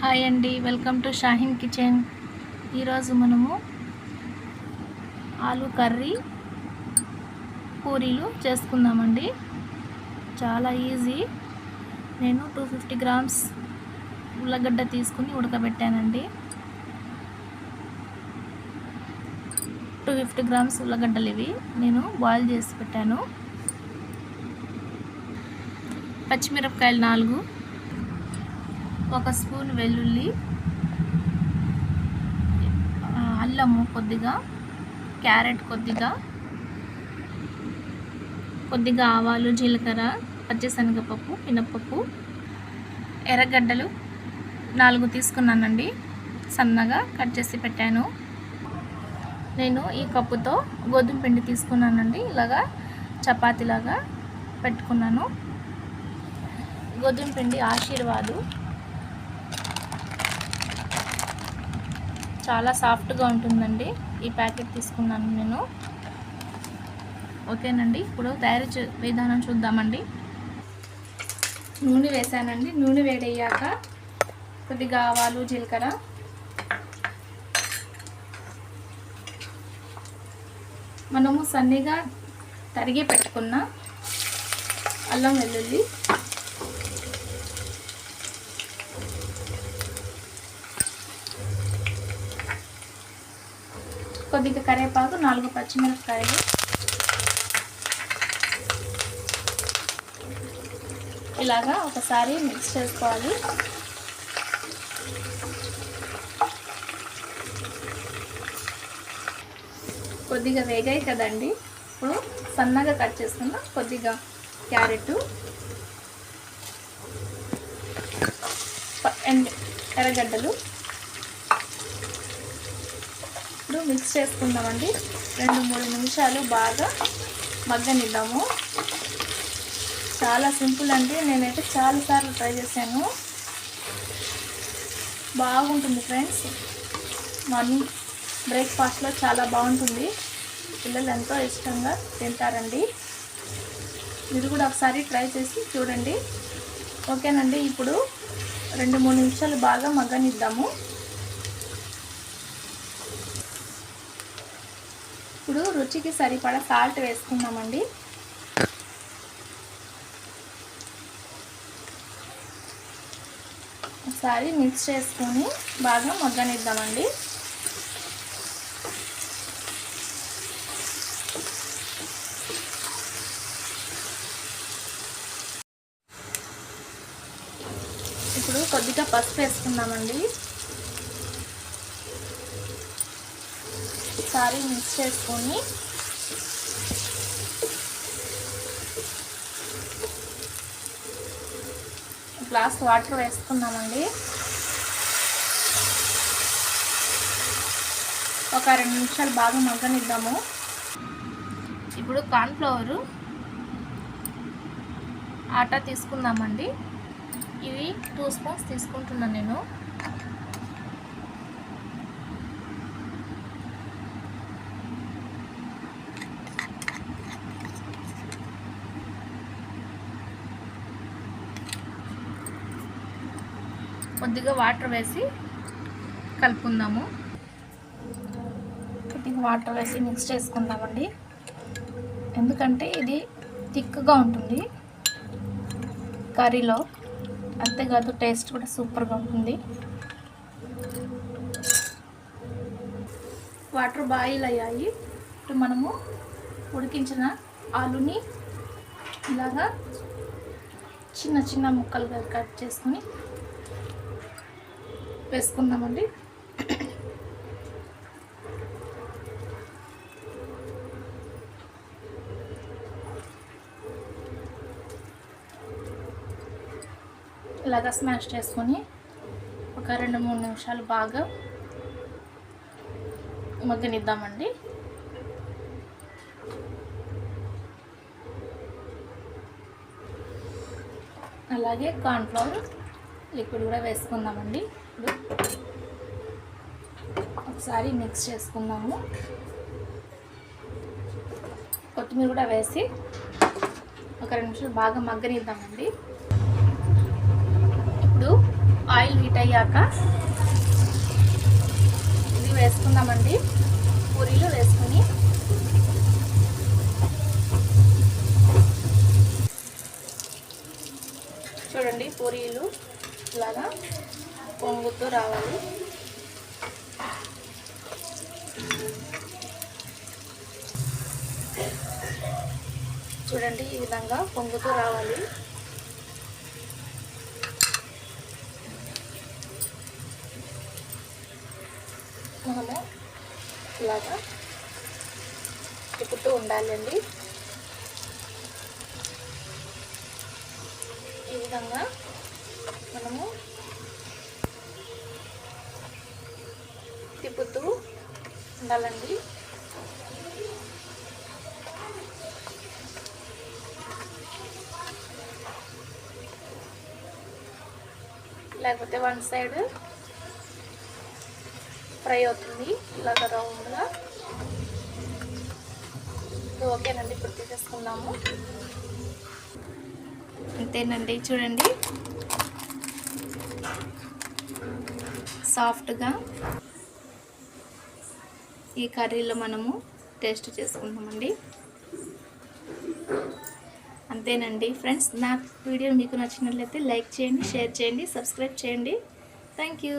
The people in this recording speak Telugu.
హాయ్ అండి వెల్కమ్ టు షాహిన్ కిచెన్. ఈరోజు మనము ఆలు కర్రీ పూరీలు చేసుకుందామండి. చాలా ఈజీ. నేను టూ ఫిఫ్టీ గ్రామ్స్ ఉల్లగడ్డ తీసుకుని ఉడకబెట్టానండి. టూ ఫిఫ్టీ గ్రామ్స్ ఉల్లగడ్డలు ఇవి నేను బాయిల్ చేసి పెట్టాను. పచ్చిమిరపకాయలు నాలుగు. ఒక స్పూన్ వెల్లుల్లి అల్లము కొద్దిగా క్యారెట్ కొద్దిగా కొద్దిగా ఆవాలు జీలకర్ర పచ్చిశనగపప్పు మినప్పప్పు ఎర్రగడ్డలు నాలుగు తీసుకున్నానండి. సన్నగా కట్ చేసి పెట్టాను. నేను ఈ కప్పుతో గోధుమ పిండి తీసుకున్నానండి. ఇలాగా చపాతీలాగా పెట్టుకున్నాను. గోధుమ పిండి ఆశీర్వాదు. చాలా సాఫ్ట్గా ఉంటుందండి. ఈ ప్యాకెట్ తీసుకున్నాను నేను. ఓకేనండి. ఇప్పుడు తయారు చే విధానం చూద్దామండి. నూనె వేసానండి. నూనె వేడయ్యాక కొద్దిగా ఆవాలు జీలకర్ర. మనము సన్నగా తరిగి పెట్టుకున్న అల్లం వెల్లుల్లి కొద్దిగా కరివేపాకు నాలుగు పచ్చిమిరపకాయలు. ఇలాగా ఒకసారి మిక్స్ చేసుకోవాలి. కొద్దిగా వేగాయి కదండి. ఇప్పుడు సన్నగా కట్ చేసుకున్న కొద్దిగా క్యారెట్. అండ్ ఎర్రగడ్డలు. ఇప్పుడు మిక్స్ చేసుకుందామండి. రెండు మూడు నిమిషాలు బాగా మగ్గనిద్దాము. చాలా సింపుల్ అండి. నేనైతే చాలాసార్లు ట్రై చేశాను. బాగుంటుంది ఫ్రెండ్స్. మార్నింగ్ బ్రేక్ఫాస్ట్లో చాలా బాగుంటుంది. పిల్లలు ఎంతో ఇష్టంగా తింటారండి. మీరు కూడా ఒకసారి ట్రై చేసి చూడండి. ఓకేనండి ఇప్పుడు రెండు మూడు నిమిషాలు బాగా మగ్గనిద్దాము. ఇప్పుడు రుచికి సరిపడా సాల్ట్ వేసుకుందామండి. ఒకసారి మిక్స్ చేసుకొని బాగా మగ్గనిద్దామండి. ఇప్పుడు కొద్దిగా పసుపు వేసుకుందామండి. ఒకసారి మిక్స్ చేసుకొని గ్లాస్ వాటర్ వేసుకున్నామండి. ఒక రెండు నిమిషాలు బాగా మగ్గనిద్దాము. ఇప్పుడు కార్న్ఫ్లవరు ఆటా తీసుకుందామండి. ఇవి టూ స్పూన్స్ తీసుకుంటున్నాను నేను. కొద్దిగా వాటర్ వేసి కలుపుకుందాము. కొద్దిగా వాటర్ వేసి మిక్స్ చేసుకుందామండి. ఎందుకంటే ఇది థిక్గా ఉంటుంది కర్రీలో. అంతేకాదు టేస్ట్ కూడా సూపర్గా ఉంటుంది. వాటర్ బాయిల్ అయ్యాయి. ఇప్పుడు మనము ఉడికించిన ఆలుని ఇలాగా చిన్న చిన్న ముక్కలుగా కట్ చేసుకుని వేసుకుందామండి. ఇలాగా స్మాష్ చేసుకొని ఒక రెండు మూడు నిమిషాలు బాగా మగ్గనిద్దామండి. అలాగే కార్న్ఫ్లవర్ లిక్విడ్ కూడా వేసుకుందామండి. ఇప్పుడు ఒకసారి మిక్స్ చేసుకుందాము. కొత్తిమీర కూడా వేసి ఒక రెండు నిమిషాలు బాగా మగ్గనిద్దామండి. ఇప్పుడు ఆయిల్ హీట్ అయ్యాక ఇది వేసుకుందామండి. పూరీలు వేసుకుని చూడండి పూరీలు ఇలాగా పొంగుతూ రావాలి. చూడండి ఈ విధంగా పొంగుతూ రావాలి. మనము ఇలాగా తిప్పుతూ ఉండాలండి ఈ విధంగా మనము కలుపుతూ ఉండాలండి. లేకపోతే వన్ సైడ్ ఫ్రై అవుతుంది. ఇలాగ రౌండ్గా. ఇది ఓకేనండి ఇప్పుడు తీసేసుకుందాము. అంతేనండి చూడండి. సాఫ్ట్గా. ఈ కర్రీలో మనము టేస్ట్ చేసుకుంటామండి అంతేనండి ఫ్రెండ్స్ నా వీడియో మీకు నచ్చినట్లయితే లైక్ చేయండి షేర్ చేయండి సబ్స్క్రైబ్ చేయండి. Thank you.